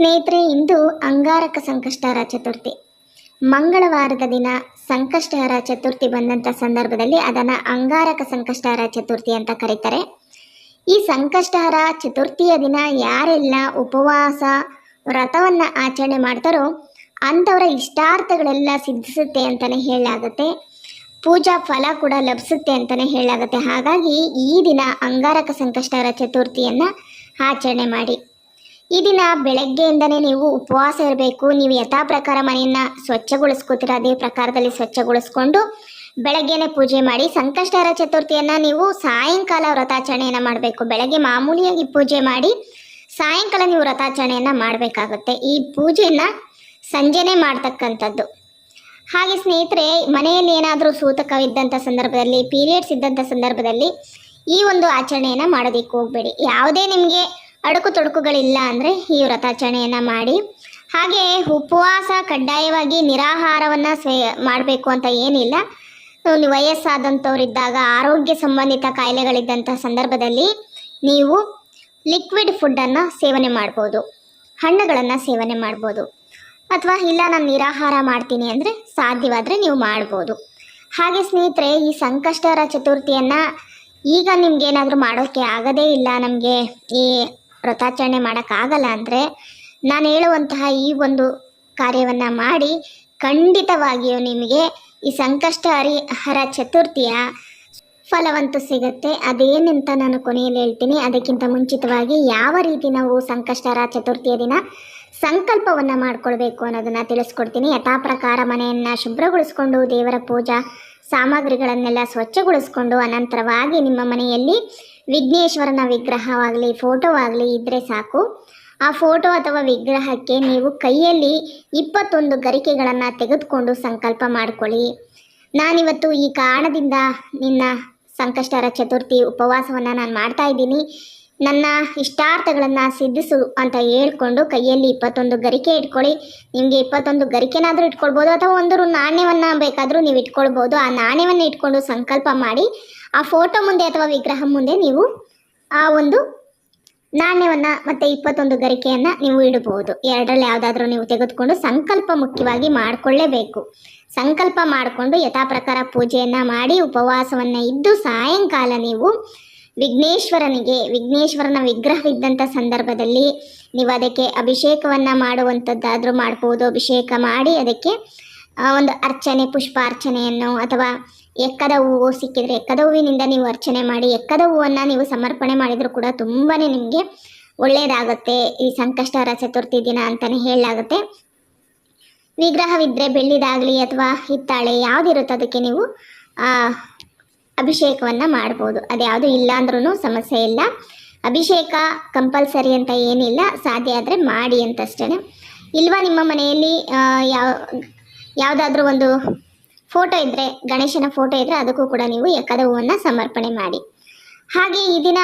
ಸ್ನೇಹಿತರೆ, ಇಂದು ಅಂಗಾರಕ ಸಂಕಷ್ಟಹರ ಚತುರ್ಥಿ. ಮಂಗಳವಾರದ ದಿನ ಸಂಕಷ್ಟಹರ ಚತುರ್ಥಿ ಬಂದಂಥ ಸಂದರ್ಭದಲ್ಲಿ ಅದನ್ನು ಅಂಗಾರಕ ಸಂಕಷ್ಟಹರ ಚತುರ್ಥಿ ಅಂತ ಕರೀತಾರೆ. ಈ ಸಂಕಷ್ಟಹರ ಚತುರ್ಥಿಯ ದಿನ ಯಾರೆಲ್ಲ ಉಪವಾಸ, ವ್ರತವನ್ನು ಆಚರಣೆ ಮಾಡ್ತಾರೋ ಅಂಥವರ ಇಷ್ಟಾರ್ಥಗಳೆಲ್ಲ ಸಿದ್ಧಿಸುತ್ತೆ ಅಂತಲೇ ಹೇಳಲಾಗುತ್ತೆ. ಪೂಜಾ ಫಲ ಕೂಡ ಲಭಿಸುತ್ತೆ ಅಂತಲೇ ಹೇಳಲಾಗುತ್ತೆ. ಹಾಗಾಗಿ ಈ ದಿನ ಅಂಗಾರಕ ಸಂಕಷ್ಟಹರ ಚತುರ್ಥಿಯನ್ನು ಆಚರಣೆ ಮಾಡಿ. ಈ ದಿನ ಬೆಳಗ್ಗೆಯಿಂದನೇ ನೀವು ಉಪವಾಸ ಇರಬೇಕು. ನೀವು ಯಥಾ ಪ್ರಕಾರ ಮನೆಯನ್ನು ಸ್ವಚ್ಛಗೊಳಿಸ್ಕೋತೀರ? ಅದೇ ಪ್ರಕಾರದಲ್ಲಿ ಸ್ವಚ್ಛಗೊಳಿಸ್ಕೊಂಡು ಬೆಳಗ್ಗೆನೆ ಪೂಜೆ ಮಾಡಿ ಸಂಕಷ್ಟರ ಚತುರ್ಥಿಯನ್ನು ನೀವು ಸಾಯಂಕಾಲ ವ್ರತಾಚರಣೆಯನ್ನು ಮಾಡಬೇಕು. ಬೆಳಗ್ಗೆ ಮಾಮೂಲಿಯಾಗಿ ಪೂಜೆ ಮಾಡಿ, ಸಾಯಂಕಾಲ ನೀವು ವ್ರತಾಚರಣೆಯನ್ನು ಮಾಡಬೇಕಾಗುತ್ತೆ. ಈ ಪೂಜೆಯನ್ನು ಸಂಜೆನೇ ಮಾಡ್ತಕ್ಕಂಥದ್ದು. ಹಾಗೆ ಸ್ನೇಹಿತರೆ, ಮನೆಯಲ್ಲಿ ಏನಾದರೂ ಸೂತಕವಿದ್ದಂಥ ಸಂದರ್ಭದಲ್ಲಿ, ಪೀರಿಯಡ್ಸ್ ಇದ್ದಂಥ ಸಂದರ್ಭದಲ್ಲಿ ಈ ಒಂದು ಆಚರಣೆಯನ್ನು ಮಾಡೋದಕ್ಕೆ ಹೋಗಬೇಡಿ. ಯಾವುದೇ ನಿಮಗೆ ಅಡುಕು ತೊಡಕುಗಳಿಲ್ಲ ಅಂದರೆ ಈ ವ್ರತಾಚರಣೆಯನ್ನು ಮಾಡಿ. ಹಾಗೆ ಉಪವಾಸ ಕಡ್ಡಾಯವಾಗಿ ನಿರಾಹಾರವನ್ನು ಸೇ ಮಾಡಬೇಕು ಅಂತ ಏನಿಲ್ಲ. ವಯಸ್ಸಾದಂಥವರಿದ್ದಾಗ ಆರೋಗ್ಯ ಸಂಬಂಧಿತ ಕಾಯಿಲೆಗಳಿದ್ದಂಥ ಸಂದರ್ಭದಲ್ಲಿ ನೀವು ಲಿಕ್ವಿಡ್ ಫುಡ್ಡನ್ನು ಸೇವನೆ ಮಾಡ್ಬೋದು. ಹಣ್ಣುಗಳನ್ನು ಸೇವನೆ ಮಾಡ್ಬೋದು. ಅಥವಾ ಇಲ್ಲ ನಾನು ನಿರಾಹಾರ ಮಾಡ್ತೀನಿ ಅಂದರೆ ಸಾಧ್ಯವಾದರೆ ನೀವು ಮಾಡ್ಬೋದು. ಹಾಗೆ ಸ್ನೇಹಿತರೆ, ಈ ಸಂಕಷ್ಟರ ಚತುರ್ಥಿಯನ್ನು ಈಗ ನಿಮ್ಗೇನಾದರೂ ಮಾಡೋಕ್ಕೆ ಆಗದೇ ಇಲ್ಲ ನಮಗೆ ಈ ವ್ರತಾಚರಣೆ ಮಾಡೋಕ್ಕಾಗಲ್ಲ ಅಂದರೆ ನಾನು ಹೇಳುವಂತಹ ಈ ಒಂದು ಕಾರ್ಯವನ್ನು ಮಾಡಿ ಖಂಡಿತವಾಗಿಯೂ ನಿಮಗೆ ಈ ಸಂಕಷ್ಟ ಹರಿಹರ ಚತುರ್ಥಿಯ ಫಲವಂತೂ ಸಿಗುತ್ತೆ. ಅದೇನಂತ ನಾನು ಕೊನೆಯಲ್ಲಿ ಹೇಳ್ತೀನಿ. ಅದಕ್ಕಿಂತ ಮುಂಚಿತವಾಗಿ ಯಾವ ರೀತಿ ನಾವು ಸಂಕಷ್ಟರ ಚತುರ್ಥಿಯ ದಿನ ಸಂಕಲ್ಪವನ್ನು ಮಾಡಿಕೊಳ್ಬೇಕು ಅನ್ನೋದನ್ನು ತಿಳಿಸ್ಕೊಡ್ತೀನಿ. ಯಥಾ ಪ್ರಕಾರ ಮನೆಯನ್ನು ಶುಭ್ರಗೊಳಿಸ್ಕೊಂಡು, ದೇವರ ಪೂಜಾ ಸಾಮಗ್ರಿಗಳನ್ನೆಲ್ಲ ಸ್ವಚ್ಛಗೊಳಿಸ್ಕೊಂಡು, ಅನಂತರವಾಗಿ ನಿಮ್ಮ ಮನೆಯಲ್ಲಿ ವಿಘ್ನೇಶ್ವರನ ವಿಗ್ರಹವಾಗಲಿ ಫೋಟೋ ಆಗಲಿ ಇದ್ದರೆ ಸಾಕು. ಆ ಫೋಟೋ ಅಥವಾ ವಿಗ್ರಹಕ್ಕೆ ನೀವು ಕೈಯಲ್ಲಿ ಇಪ್ಪತ್ತೊಂದು ಗರಿಕೆಗಳನ್ನು ತೆಗೆದುಕೊಂಡು ಸಂಕಲ್ಪ ಮಾಡಿಕೊಳ್ಳಿ. ನಾನಿವತ್ತು ಈ ಕಾರಣದಿಂದ ನಿನ್ನ ಸಂಕಷ್ಟರ ಚತುರ್ಥಿ ಉಪವಾಸವನ್ನು ನಾನು ಮಾಡ್ತಾ ಇದ್ದೀನಿ. ನನ್ನ ಇಷ್ಟಾರ್ಥಗಳನ್ನು ಸಿದ್ಧಿಸು ಅಂತ ಹೇಳ್ಕೊಂಡು ಕೈಯಲ್ಲಿ ಇಪ್ಪತ್ತೊಂದು ಗರಿಕೆ ಇಟ್ಕೊಳ್ಳಿ. ನಿಮಗೆ ಇಪ್ಪತ್ತೊಂದು ಗರಿಕೆನಾದರೂ ಇಟ್ಕೊಳ್ಬೋದು ಅಥವಾ ಒಂದು ನಾಣ್ಯವನ್ನು ಬೇಕಾದರೂ ನೀವು ಇಟ್ಕೊಳ್ಬೋದು. ಆ ನಾಣ್ಯವನ್ನು ಇಟ್ಕೊಂಡು ಸಂಕಲ್ಪ ಮಾಡಿ, ಆ ಫೋಟೋ ಮುಂದೆ ಅಥವಾ ವಿಗ್ರಹ ಮುಂದೆ ನೀವು ಆ ಒಂದು ನಾಣ್ಯವನ್ನು ಮತ್ತು ಇಪ್ಪತ್ತೊಂದು ಗರಿಕೆಯನ್ನು ನೀವು ಇಡಬಹುದು. ಎರಡರಲ್ಲಿ ಯಾವುದಾದ್ರೂ ನೀವು ತೆಗೆದುಕೊಂಡು ಸಂಕಲ್ಪ ಮುಖ್ಯವಾಗಿ ಮಾಡಿಕೊಳ್ಳೇಬೇಕು. ಸಂಕಲ್ಪ ಮಾಡಿಕೊಂಡು ಯಥಾ ಪ್ರಕಾರ ಪೂಜೆಯನ್ನು ಮಾಡಿ, ಉಪವಾಸವನ್ನು ಇದ್ದು ಸಾಯಂಕಾಲ ನೀವು ವಿಘ್ನೇಶ್ವರನಿಗೆ, ವಿಘ್ನೇಶ್ವರನ ವಿಗ್ರಹವಿದ್ದಂಥ ಸಂದರ್ಭದಲ್ಲಿ ನೀವು ಅದಕ್ಕೆ ಅಭಿಷೇಕವನ್ನು ಮಾಡುವಂಥದ್ದಾದರೂ ಮಾಡ್ಬೋದು. ಅಭಿಷೇಕ ಮಾಡಿ ಅದಕ್ಕೆ ಒಂದು ಅರ್ಚನೆ, ಪುಷ್ಪಾರ್ಚನೆಯನ್ನು ಅಥವಾ ಎಕ್ಕದ ಹೂವು ಸಿಕ್ಕಿದರೆ, ಎಕ್ಕದ ಹೂವಿನಿಂದ ನೀವು ಅರ್ಚನೆ ಮಾಡಿ, ಎಕ್ಕದ ಹೂವನ್ನು ನೀವು ಸಮರ್ಪಣೆ ಮಾಡಿದರೂ ಕೂಡ ತುಂಬಾ ನಿಮಗೆ ಒಳ್ಳೆಯದಾಗುತ್ತೆ ಈ ಸಂಕಷ್ಟಹರ ಚತುರ್ಥಿ ದಿನ ಅಂತಲೇ ಹೇಳಲಾಗುತ್ತೆ. ವಿಗ್ರಹವಿದ್ದರೆ ಬೆಳ್ಳಿದಾಗಲಿ ಅಥವಾ ಹಿತ್ತಾಳೆ ಯಾವುದಿರುತ್ತೆ ಅದಕ್ಕೆ ನೀವು ಅಭಿಷೇಕವನ್ನು ಮಾಡ್ಬೋದು. ಅದ್ಯಾವುದು ಇಲ್ಲ ಅಂದ್ರೂ ಸಮಸ್ಯೆ ಇಲ್ಲ. ಅಭಿಷೇಕ ಕಂಪಲ್ಸರಿ ಅಂತ ಏನಿಲ್ಲ, ಸಾಧ್ಯ ಆದರೆ ಮಾಡಿ ಅಂತಷ್ಟೇ ಇಲ್ವಾ ನಿಮ್ಮ ಮನೆಯಲ್ಲಿ ಯಾವ, ಯಾವುದಾದ್ರೂ ಒಂದು ಫೋಟೋ ಇದ್ದರೆ ಗಣೇಶನ ಫೋಟೋ ಇದ್ದರೆ ಅದಕ್ಕೂ ಕೂಡ ನೀವು ಎಕ್ಕದ ಸಮರ್ಪಣೆ ಮಾಡಿ. ಹಾಗೆ ಈ ದಿನ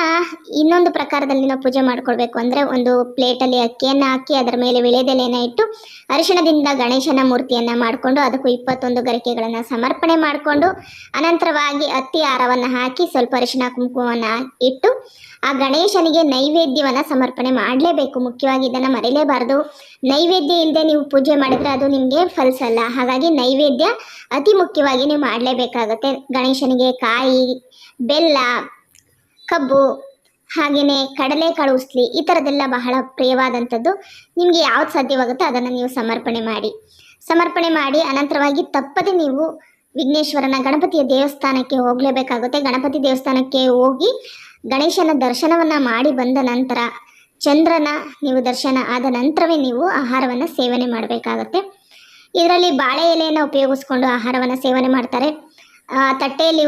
ಇನ್ನೊಂದು ಪ್ರಕಾರದಲ್ಲಿ ನಾವು ಪೂಜೆ ಮಾಡ್ಕೊಳ್ಬೇಕು ಅಂದರೆ ಒಂದು ಪ್ಲೇಟಲ್ಲಿ ಅಕ್ಕಿಯನ್ನು ಹಾಕಿ ಅದರ ಮೇಲೆ ವಿಳೆದೆಲೆಯನ್ನು ಇಟ್ಟು ಅರಿಶಿಣದಿಂದ ಗಣೇಶನ ಮೂರ್ತಿಯನ್ನು ಮಾಡಿಕೊಂಡು ಅದಕ್ಕೂ ಇಪ್ಪತ್ತೊಂದು ಗರಿಕೆಗಳನ್ನು ಸಮರ್ಪಣೆ ಮಾಡಿಕೊಂಡು ಅನಂತರವಾಗಿ ಅತ್ತಿ ಆರವನ್ನ ಹಾಕಿ ಸ್ವಲ್ಪ ಅರಿಶಿಣ ಕುಂಕುಮವನ್ನು ಇಟ್ಟು ಆ ಗಣೇಶನಿಗೆ ನೈವೇದ್ಯವನ್ನು ಸಮರ್ಪಣೆ ಮಾಡಲೇಬೇಕು. ಮುಖ್ಯವಾಗಿ ಇದನ್ನು ಮರೆಯಲೇಬಾರದು. ನೈವೇದ್ಯ ಇಲ್ಲದೆ ನೀವು ಪೂಜೆ ಮಾಡಿದರೆ ಅದು ನಿಮಗೆ ಫಲಿಸಲ್ಲ. ಹಾಗಾಗಿ ನೈವೇದ್ಯ ಅತಿ ಮುಖ್ಯವಾಗಿ ನೀವು ಮಾಡಲೇಬೇಕಾಗುತ್ತೆ. ಗಣೇಶನಿಗೆ ಕಾಯಿ, ಬೆಲ್ಲ ಕಬ್ಬು ಹಾಗೆಯೇ ಕಡಲೆಕಾಳು ಉಸ್ಲಿ, ಈ ಥರದ್ದೆಲ್ಲ ಬಹಳ ಪ್ರಿಯವಾದಂಥದ್ದು. ನಿಮಗೆ ಯಾವ್ದು ಸಾಧ್ಯವಾಗುತ್ತೋ ಅದನ್ನು ನೀವು ಸಮರ್ಪಣೆ ಮಾಡಿ. ಸಮರ್ಪಣೆ ಮಾಡಿ, ಅನಂತರವಾಗಿ ತಪ್ಪದೆ ನೀವು ವಿಘ್ನೇಶ್ವರನ ಗಣಪತಿಯ ದೇವಸ್ಥಾನಕ್ಕೆ ಹೋಗಲೇಬೇಕಾಗುತ್ತೆ. ಗಣಪತಿ ದೇವಸ್ಥಾನಕ್ಕೆ ಹೋಗಿ ಗಣೇಶನ ದರ್ಶನವನ್ನು ಮಾಡಿ ಬಂದ ನಂತರ ಚಂದ್ರನ ನೀವು ದರ್ಶನ ಆದ ನಂತರವೇ ನೀವು ಆಹಾರವನ್ನು ಸೇವನೆ ಮಾಡಬೇಕಾಗತ್ತೆ. ಇದರಲ್ಲಿ ಬಾಳೆ ಎಲೆಯನ್ನು ಉಪಯೋಗಿಸ್ಕೊಂಡು ಆಹಾರವನ್ನು ಸೇವನೆ ಮಾಡ್ತಾರೆ. ತಟ್ಟೆಯಲ್ಲಿ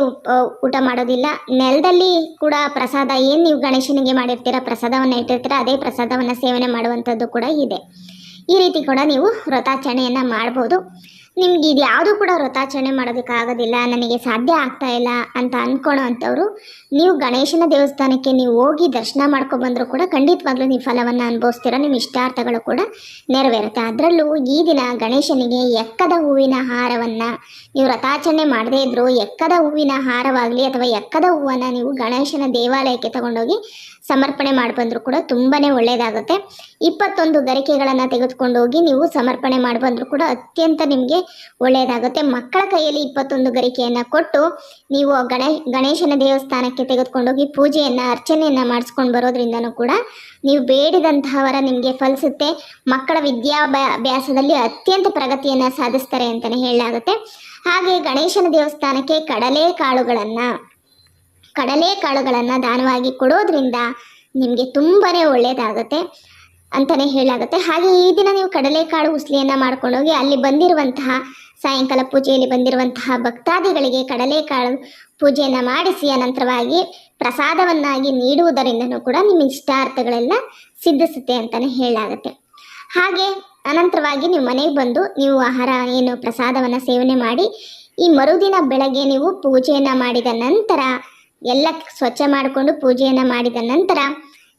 ಊಟ ಮಾಡೋದಿಲ್ಲ. ನೆಲದಲ್ಲಿ ಕೂಡ ಪ್ರಸಾದ, ಏನು ನೀವು ಗಣೇಶನಿಗೆ ಮಾಡಿರ್ತೀರ, ಪ್ರಸಾದವನ್ನು ಇಟ್ಟಿರ್ತೀರ, ಅದೇ ಪ್ರಸಾದವನ್ನು ಸೇವನೆ ಮಾಡುವಂಥದ್ದು ಕೂಡ ಇದೆ. ಈ ರೀತಿ ಕೂಡ ನೀವು ವ್ರತಾಚರಣೆಯನ್ನು ಮಾಡ್ಬೋದು. ನಿಮ್ಗೆ ಇದು ಯಾವುದು ಕೂಡ ವ್ರತಾಚರಣೆ ಮಾಡೋದಕ್ಕಾಗೋದಿಲ್ಲ ನನಗೆ ಸಾಧ್ಯ ಆಗ್ತಾ ಇಲ್ಲ ಅಂತ ಅಂದ್ಕೊಳ್ಳೋ ಅಂಥವ್ರು ನೀವು ಗಣೇಶನ ದೇವಸ್ಥಾನಕ್ಕೆ ನೀವು ಹೋಗಿ ದರ್ಶನ ಮಾಡ್ಕೊಬಂದರೂ ಕೂಡ ಖಂಡಿತವಾಗ್ಲೂ ನೀವು ಫಲವನ್ನು ಅನುಭವಿಸ್ತೀರ, ನಿಮ್ಮ ಇಷ್ಟಾರ್ಥಗಳು ಕೂಡ ನೆರವೇರುತ್ತೆ. ಅದರಲ್ಲೂ ಈ ದಿನ ಗಣೇಶನಿಗೆ ಎಕ್ಕದ ಹೂವಿನ ಹಾರವನ್ನು ನೀವು ವ್ರತಾಚರಣೆ ಮಾಡದೇ ಇದ್ದರೂ ಎಕ್ಕದ ಹೂವಿನ ಹಾರವಾಗಲಿ ಅಥವಾ ಎಕ್ಕದ ಹೂವನ್ನು ನೀವು ಗಣೇಶನ ದೇವಾಲಯಕ್ಕೆ ತಗೊಂಡೋಗಿ ಸಮರ್ಪಣೆ ಮಾಡಿ ಬಂದರೂ ಕೂಡ ತುಂಬಾ ಒಳ್ಳೆಯದಾಗುತ್ತೆ ಇಪ್ಪತ್ತೊಂದು ಗರಿಕೆಗಳನ್ನು ತೆಗೆದುಕೊಂಡು ಹೋಗಿ ನೀವು ಸಮರ್ಪಣೆ ಮಾಡಿ ಬಂದರೂ ಕೂಡ ಅತ್ಯಂತ ನಿಮಗೆ ಒಳ್ಳೆಯದಾಗುತ್ತೆ ಮಕ್ಕಳ ಕೈಯಲ್ಲಿ ಇಪ್ಪತ್ತೊಂದು ಗರಿಕೆಯನ್ನು ಕೊಟ್ಟು ನೀವು ಗಣೇ, ಗಣೇಶನ ದೇವಸ್ಥಾನಕ್ಕೆ ತೆಗೆದುಕೊಂಡೋಗಿ ಪೂಜೆಯನ್ನು, ಅರ್ಚನೆಯನ್ನು ಮಾಡಿಸ್ಕೊಂಡು ಬರೋದ್ರಿಂದನೂ ಕೂಡ ನೀವು ಬೇಡಿದಂತಹವರ ನಿಮಗೆ ಫಲಿಸುತ್ತೆ. ಮಕ್ಕಳ ವಿದ್ಯಾಭ್ಯಾಸದಲ್ಲಿ ಅತ್ಯಂತ ಪ್ರಗತಿಯನ್ನು ಸಾಧಿಸ್ತಾರೆ ಅಂತಲೇ ಹೇಳಲಾಗುತ್ತೆ. ಹಾಗೆ ಗಣೇಶನ ದೇವಸ್ಥಾನಕ್ಕೆ ಕಡಲೆ ಕಾಳುಗಳನ್ನು ಕಡಲೆ ಕಾಳುಗಳನ್ನು ದಾನವಾಗಿ ಕೊಡೋದ್ರಿಂದ ನಿಮಗೆ ತುಂಬಾ ಒಳ್ಳೆಯದಾಗುತ್ತೆ ಅಂತಲೇ ಹೇಳಾಗುತ್ತೆ ಹಾಗೆ ಈ ದಿನ ನೀವು ಕಡಲೆಕಾಳು ಉಸ್ಲಿಯನ್ನು ಮಾಡ್ಕೊಂಡೋಗಿ ಅಲ್ಲಿ ಬಂದಿರುವಂತಹ ಸಾಯಂಕಾಲ ಪೂಜೆಯಲ್ಲಿ ಬಂದಿರುವಂತಹ ಭಕ್ತಾದಿಗಳಿಗೆ ಕಡಲೆಕಾಳು ಪೂಜೆಯನ್ನು ಮಾಡಿಸಿ ಅನಂತರವಾಗಿ ಪ್ರಸಾದವನ್ನಾಗಿ ನೀಡುವುದರಿಂದನೂ ಕೂಡ ನಿಮ್ಮ ಇಷ್ಟಾರ್ಥಗಳೆಲ್ಲ ಸಿದ್ಧಿಸುತ್ತೆ ಅಂತಲೇ ಹೇಳಾಗುತ್ತೆ ಹಾಗೆ ಅನಂತರವಾಗಿ ನೀವು ಮನೆಗೆ ಬಂದು ನೀವು ಆಹಾರ ಏನು ಪ್ರಸಾದವನ್ನು ಸೇವನೆ ಮಾಡಿ ಈ ಮರುದಿನ ಬೆಳಗ್ಗೆ ನೀವು ಪೂಜೆಯನ್ನು ಮಾಡಿದ ನಂತರ ಎಲ್ಲ ಸ್ವಚ್ಛ ಮಾಡಿಕೊಂಡು ಪೂಜೆಯನ್ನು ಮಾಡಿದ ನಂತರ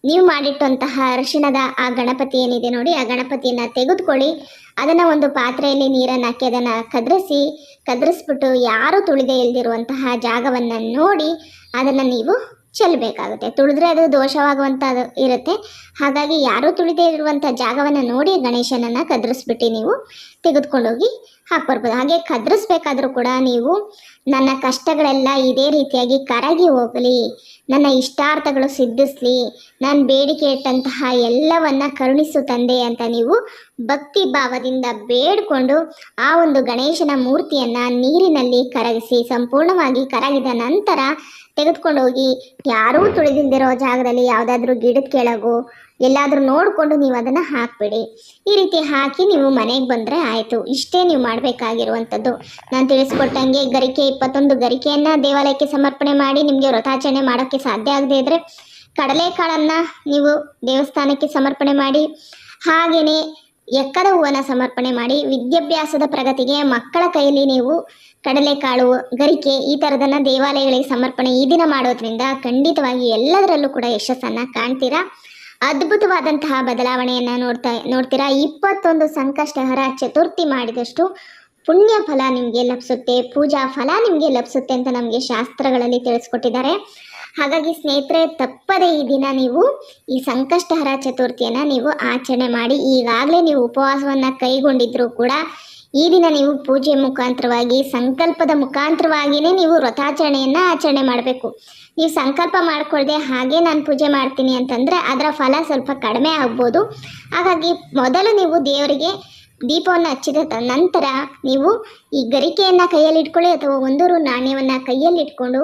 ನೀವು ಮಾಡಿಟ್ಟಂತಹ ಅರಿಶಿಣದ ಆ ಗಣಪತಿ ಏನಿದೆ ನೋಡಿ, ಆ ಗಣಪತಿಯನ್ನು ತೆಗೆದುಕೊಳ್ಳಿ. ಅದನ್ನು ಒಂದು ಪಾತ್ರೆಯಲ್ಲಿ ನೀರನ್ನು ಹಾಕಿ, ಅದನ್ನು ಕದ್ರಿಸಿ, ಕದ್ರಿಸ್ಬಿಟ್ಟು ಯಾರು ತುಳಿದೇ ಇಲ್ದಿರುವಂತಹ ಜಾಗವನ್ನು ನೋಡಿ ಅದನ್ನು ನೀವು ಚೆಲ್ಲಬೇಕಾಗುತ್ತೆ. ತುಳಿದ್ರೆ ಅದು ದೋಷವಾಗುವಂಥದ್ದು ಇರುತ್ತೆ. ಹಾಗಾಗಿ ಯಾರೂ ತುಳಿದೇ ಇರುವಂಥ ಜಾಗವನ್ನು ನೋಡಿ ಗಣೇಶನನ್ನು ಕದ್ರಿಸ್ಬಿಟ್ಟು ನೀವು ತೆಗೆದುಕೊಂಡೋಗಿ ಹಾಕ್ಬರ್ಬೋದು ಹಾಗೆ ಕದ್ರಿಸ್ಬೇಕಾದ್ರೂ ಕೂಡ ನೀವು ನನ್ನ ಕಷ್ಟಗಳೆಲ್ಲ ಇದೇ ರೀತಿಯಾಗಿ ಕರಗಿ ಹೋಗಲಿ. ನನ್ನ ಇಷ್ಟಾರ್ಥಗಳು ಸಿದ್ಧಿಸ್ಲಿ. ನಾನು ಬೇಡಿಕೆ ಇಟ್ಟಂತಹ ಎಲ್ಲವನ್ನ ಕರುಣಿಸು ತಂದೆ ಅಂತ ನೀವು ಭಕ್ತಿ ಭಾವದಿಂದ ಬೇಡಿಕೊಂಡು ಆ ಒಂದು ಗಣೇಶನ ಮೂರ್ತಿಯನ್ನು ನೀರಿನಲ್ಲಿ ಕರಗಿಸಿ ಸಂಪೂರ್ಣವಾಗಿ ಕರಗಿದ ನಂತರ ತೆಗೆದುಕೊಂಡು ಹೋಗಿ. ಯಾರೂ ತುಳಿದಿಲ್ದಿರೋ ಜಾಗದಲ್ಲಿ ಯಾವುದಾದ್ರೂ ಗಿಡದ ಕೆಳಗೋ ಎಲ್ಲಾದರೂ ನೋಡಿಕೊಂಡು ನೀವು ಅದನ್ನು ಹಾಕ್ಬಿಡಿ. ಈ ರೀತಿ ಹಾಕಿ ನೀವು ಮನೆಗೆ ಬಂದರೆ ಆಯಿತು. ಇಷ್ಟೇ ನೀವು ಮಾಡಬೇಕಾಗಿರುವಂಥದ್ದು. ನಾನು ತಿಳಿಸ್ಕೊಟ್ಟಂಗೆ ಗರಿಕೆ ಇಪ್ಪತ್ತೊಂದು ಗರಿಕೆಯನ್ನು ದೇವಾಲಯಕ್ಕೆ ಸಮರ್ಪಣೆ ಮಾಡಿ ನಿಮಗೆ ವ್ರತಾಚರಣೆ ಮಾಡೋಕ್ಕೆ ಸಾಧ್ಯ ಆಗದೇ ಇದ್ದರೆ ಕಡಲೆಕಾಳನ್ನು ನೀವು ದೇವಸ್ಥಾನಕ್ಕೆ ಸಮರ್ಪಣೆ ಮಾಡಿ ಹಾಗೆಯೇ ಎಕ್ಕದ ಹೂವನ್ನು ಸಮರ್ಪಣೆ ಮಾಡಿ, ವಿದ್ಯಾಭ್ಯಾಸದ ಪ್ರಗತಿಗೆ ಮಕ್ಕಳ ಕೈಯಲ್ಲಿ ನೀವು ಕಡಲೆಕಾಳು, ಗರಿಕೆ ಈ ಥರದನ್ನು ದೇವಾಲಯಗಳಿಗೆ ಸಮರ್ಪಣೆ ಈ ದಿನ ಮಾಡೋದ್ರಿಂದ ಖಂಡಿತವಾಗಿ ಎಲ್ಲದರಲ್ಲೂ ಕೂಡ ಯಶಸ್ಸನ್ನು ಕಾಣ್ತೀರಾ? ಅದ್ಭುತವಾದಂತಹ ಬದಲಾವಣೆಯನ್ನು ನೋಡ್ತಾ, ನೋಡ್ತೀರಾ? ಇಪ್ಪತ್ತೊಂದು ಸಂಕಷ್ಟಹರ ಚತುರ್ಥಿ ಮಾಡಿದಷ್ಟು ಪುಣ್ಯ ಫಲ ನಿಮಗೆ ಲಭಿಸುತ್ತೆ, ಪೂಜಾ ಫಲ ನಿಮಗೆ ಲಭಿಸುತ್ತೆ ಅಂತ ನಮಗೆ ಶಾಸ್ತ್ರಗಳಲ್ಲಿ ತಿಳಿಸ್ಕೊಟ್ಟಿದ್ದಾರೆ. ಹಾಗಾಗಿ ಸ್ನೇಹಿತರೆ, ತಪ್ಪದೇ ಈ ದಿನ ನೀವು ಈ ಸಂಕಷ್ಟಹರ ಚತುರ್ಥಿಯನ್ನು ನೀವು ಆಚರಣೆ ಮಾಡಿ, ಈಗಾಗಲೇ ನೀವು ಉಪವಾಸವನ್ನು ಕೈಗೊಂಡಿದ್ರೂ ಕೂಡ ಈ ದಿನ ನೀವು ಪೂಜೆ ಮುಖಾಂತರವಾಗಿ, ಸಂಕಲ್ಪದ ಮುಖಾಂತರವಾಗಿಯೇ ನೀವು ವ್ರತಾಚರಣೆಯನ್ನು ಆಚರಣೆ ಮಾಡಬೇಕು. ನೀವು ಸಂಕಲ್ಪ ಮಾಡಿಕೊಳ್ಳದೆ ಹಾಗೆ ನಾನು ಪೂಜೆ ಮಾಡ್ತೀನಿ ಅಂತಂದರೆ ಅದರ ಫಲ ಸ್ವಲ್ಪ ಕಡಿಮೆ ಆಗ್ಬೋದು. ಹಾಗಾಗಿ ಮೊದಲು ನೀವು ದೇವರಿಗೆ ದೀಪವನ್ನು ಹಚ್ಚಿದ ನಂತರ ನೀವು ಈ ಗರಿಕೆಯನ್ನು ಕೈಯಲ್ಲಿ ಇಟ್ಕೊಳ್ಳಿ ಅಥವಾ ಒಂದೂರು ನಾಣ್ಯವನ್ನು ಕೈಯಲ್ಲಿ ಇಟ್ಕೊಂಡು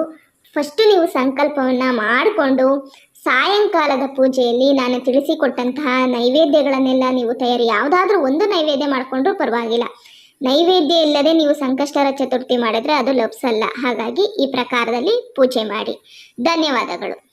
ಫಸ್ಟು ನೀವು ಸಂಕಲ್ಪವನ್ನು ಮಾಡಿಕೊಂಡು ಸಾಯಂಕಾಲದ ಪೂಜೆಯಲ್ಲಿ ನಾನು ತಿಳಿಸಿಕೊಟ್ಟಂತಹ ನೈವೇದ್ಯಗಳನ್ನೆಲ್ಲ ನೀವು ತಯಾರಿ, ಯಾವುದಾದ್ರೂ ಒಂದು ನೈವೇದ್ಯ ಮಾಡಿಕೊಂಡ್ರೂ ಪರವಾಗಿಲ್ಲ. ನೈವೇದ್ಯ ಇಲ್ಲದೆ ನೀವು ಸಂಕಷ್ಟರ ಚತುರ್ಥಿ ಮಾಡಿದ್ರೆ ಅದು ಲಭಿಸಲ್ಲ. ಹಾಗಾಗಿ ಈ ಪ್ರಕಾರದಲ್ಲಿ ಪೂಜೆ ಮಾಡಿ. ಧನ್ಯವಾದಗಳು.